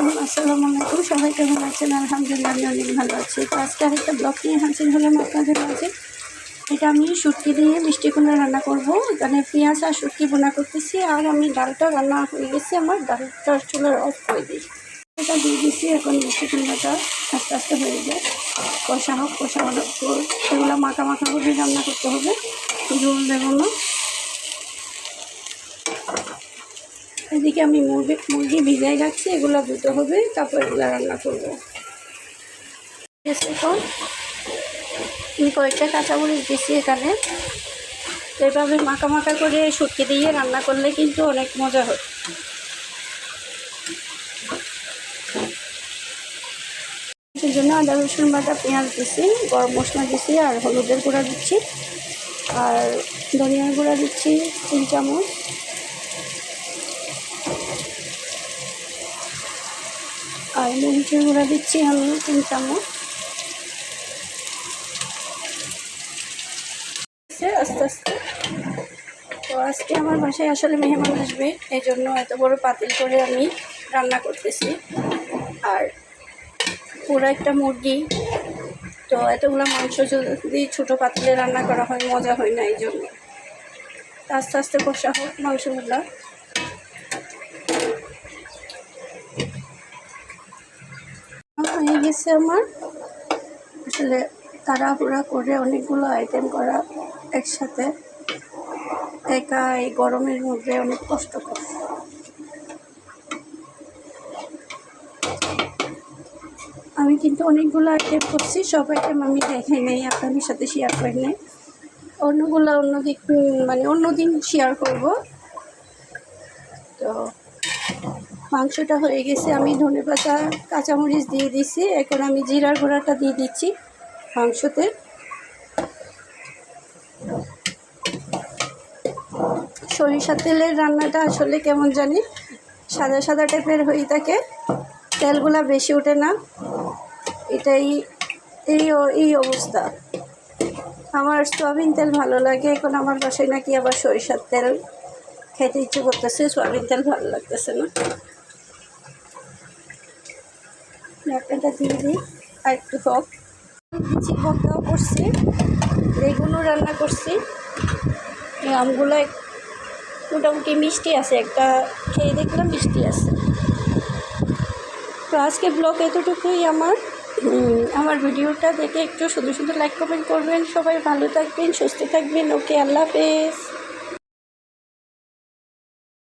আসসালামু আলাইকুম। সবাই কেমন আছেন? আলহামদুলিল্লাহ, আমি অনেক ভালো আছি। তো আজকে আরেকটা ব্লগ নিয়ে হাজির হলাম আপনাদের মাঝে। এটা আমি শুটকি দিয়ে মিষ্টি কুমড়া রান্না করব। এখানে পেঁয়াজ আর শুটকি বোনা করতেছি, আর আমি ডালটা রান্না হয়ে গেছি। আমার ডালটা চুলার অফ করে দিই। এটা দিয়ে দিচ্ছি এখন মিষ্টি কুমড়াটা আস্তে আস্তে হয়ে যায়। কষা হোক, কষা পর এগুলো মাখা মাখা করে রান্না করতে হবে। ঝোল দেবো না। এদিকে আমি মুরগি মুরগি ভিজাই রাখছি, এগুলো দুটো হবে, তারপর এগুলো রান্না করব। এখন আমি কয়েকটা কাঁচামরিচ দিচ্ছি এখানে। এভাবে মাখা মাখা করে শুটকি দিয়ে রান্না করলে কিন্তু অনেক মজা হয়। সেই জন্য আদা, রসুন বাটা, পেঁয়াজ দিচ্ছি গরম মশলা দিচ্ছি আর হলুদের গুঁড়া দিচ্ছি। আর ধনিয়ার গুঁড়া দিচ্ছি, তিন চামচ। আর মরিচের গুঁড়া দিচ্ছি, আমি তিন চামচ আস্তে আস্তে তো আজকে আমার বাসায় আসলে মেহমান আসবে এই জন্য এত বড় পাতিল করে আমি রান্না করতেছি। আর পুরো একটা মুরগি। তো এতগুলো মাংস যদি ছোটো পাতিলে রান্না করা হয়, মজা হয় না এই জন্য আস্তে আস্তে কষা হোক মাংসগুলো। গেছে আমার। আসলে তাড়াহুড়া করে অনেকগুলো আইটেম করা একসাথে। একা এই গরমের মধ্যে অনেক কষ্ট করে আমি কিন্তু অনেকগুলো আইটেম করছি, সব আইটেম আমি দেখে নাই, আপনাদের সাথে শেয়ার করে নাই। অন্যগুলো অন্য দিক মানে অন্য দিন শেয়ার করব। তো মাংসটা হয়ে গেছে, আমি ধনে পাতা, কাঁচামরিচ দিয়ে দিছি। এখন আমি জিরার গুঁড়াটা দিয়ে দিচ্ছি মাংসতে। সরিষার তেলের রান্নাটা আসলে কেমন জানি, সাদা সাদা টাইপের হয়ে থাকে, তেলগুলা বেশি ওঠে না। এটাই, এই এই অবস্থা। আমার সয়াবিন তেল ভালো লাগে, এখন আমার বাসায় নাকি আবার সরিষার তেল খেতে ইচ্ছে করতেছে, সয়াবিন তেল ভালো লাগতেছে না। ঢাকনাটা দিয়ে দিই, আর একটু হোক চিক ভর্তাও করছি, বেগুনও রান্না করছি। আমগুলো মোটামুটি মিষ্টি আছে, একটা খেয়ে দেখলাম মিষ্টি আছে। তো আজকে ব্লগ এতটুকুই আমার। আমার ভিডিওটা দেখে একটু সুন্দর সুন্দর লাইক কমেন্ট করবেন। সবাই ভালো থাকবেন, সুস্থ থাকবেন। ওকে, আল্লাহ হাফেজ।